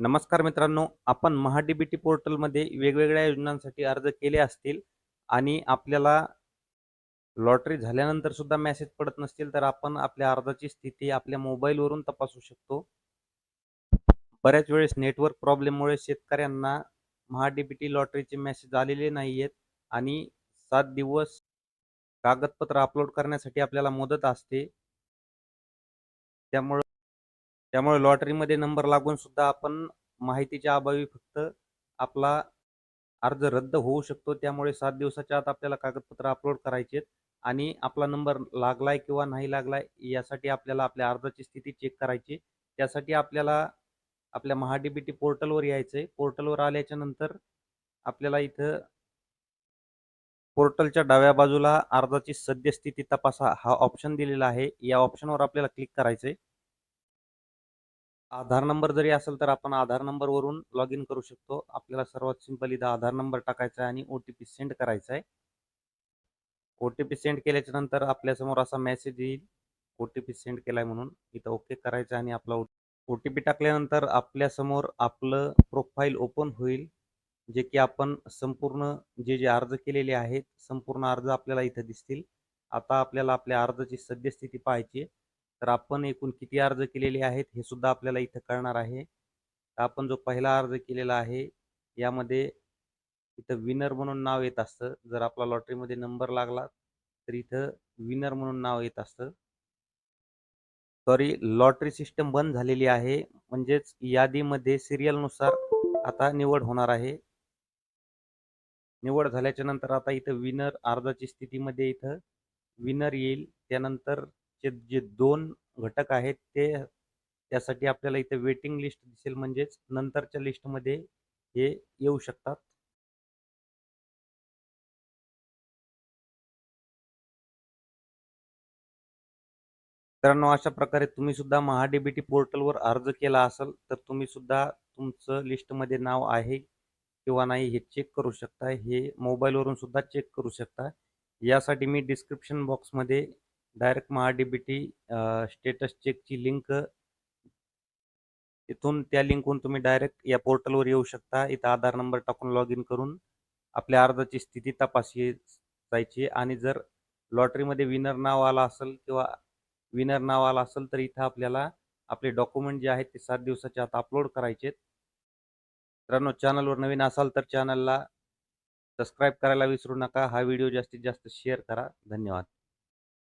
नमस्कार मित्रांनो आपण महाडीबीटी पोर्टलमध्ये वेगवेगळ्या योजनांसाठी अर्ज केले असतील आणि आपल्याला लॉटरी झाल्यानंतर सुद्धा मेसेज पडत नसतील तर आपण आपल्या अर्जाची स्थिती आपल्या मोबाईलवरून तपासू शकतो. बऱ्याच वेळेस नेटवर्क प्रॉब्लेममुळे शेतकऱ्यांना महाडीबीटी लॉटरीचे मेसेज आलेले नाही आहेत आणि सात दिवस कागदपत्र अपलोड करण्यासाठी आपल्याला मदत असते. त्यामुळं त्यामुळे लॉटरीमध्ये नंबर लागून सुद्धा आपण माहितीच्या अभावी फक्त आपला अर्ज रद्द होऊ शकतो. त्यामुळे सात दिवसाच्या आत आपल्याला कागदपत्र अपलोड करायचे आणि आपला नंबर लागलाय किंवा नाही लागलाय यासाठी आपल्याला आपल्या अर्जाची स्थिती चेक करायची. त्यासाठी आपल्याला आपल्या महाडीबीटी पोर्टलवर यायचं आहे पोर्टलवर आल्याच्यानंतर आपल्याला इथं पोर्टलच्या डाव्या बाजूला अर्जाची सद्यस्थिती तपासा हा ऑप्शन दिलेला आहे. या ऑप्शनवर आपल्याला क्लिक करायचं आहे आधार नंबर जरी असेल तर आपण आधार नंबरवरून लॉग इन करू शकतो. आपल्याला सर्वात सिंपल इथं आधार नंबर टाकायचा आहे आणि ओ टी पी सेंड करायचा आहे. ओ टी पी सेंड केल्याच्यानंतर आपल्यासमोर असा मेसेज येईल. ओ टी पी सेंड केलाय म्हणून इथं ओके करायचं आहे आणि आपला ओ टी पी टाकल्यानंतर आपल्यासमोर आपलं प्रोफाईल ओपन होईल. जे की आपण संपूर्ण जे जे अर्ज केलेले आहेत संपूर्ण अर्ज आपल्याला इथं दिसतील. आता आपल्याला आपल्या अर्जाची सद्यस्थिती पाहायची आहे. तर आपण एकूण किती अर्ज केलेले आहेत हे सुद्धा आपल्याला इथं कळणार आहे. आपण जो पहिला अर्ज केलेला आहे यामध्ये इथं विनर म्हणून नाव येत असतं. जर आपला लॉटरीमध्ये नंबर लागला तर इथं विनर म्हणून नाव येत असतं. सॉरी लॉटरी सिस्टम बंद झालेली आहे. म्हणजेच यादीमध्ये सिरियलनुसार आता निवड होणार आहे. निवड झाल्याच्यानंतर आता इथं विनर अर्जाची स्थितीमध्ये इथं विनर येईल. त्यानंतर चे जे दोन घटक आहेत ते त्यासाठी आपल्याला इथे वेटिंग लिस्ट दिसेल. म्हणजेच नंतरच्या लिस्टमध्ये हे येऊ शकतात. मित्रांनो अशा प्रकारे तुम्ही सुद्धा महाडीबीटी पोर्टलवर अर्ज केला असेल तर तुम्ही सुद्धा तुमचं लिस्टमध्ये नाव आहे किंवा नाही हे चेक करू शकता. हे मोबाईलवरून सुद्धा चेक करू शकता. यासाठी मी डिस्क्रिप्शन बॉक्समध्ये डायरेक्ट महाडीबीटी स्टेटस चेकची लिंक तिथून त्या लिंकहून तुम्ही डायरेक्ट या पोर्टलवर येऊ शकता. इथं आधार नंबर टाकून लॉग इन करून आपल्या अर्जाची स्थिती तपासली जायची आणि जर लॉटरीमध्ये विनर नाव आला असेल किंवा विनर नाव आला असेल तर इथं आपल्याला आपले डॉक्युमेंट जे आहेत ते सात दिवसाच्या आत अपलोड करायचे मित्रांनो चॅनलवर नवीन असाल तर चॅनलला सबस्क्राईब करायला विसरू नका. हा व्हिडिओ जास्तीत जास्त शेअर करा. धन्यवाद.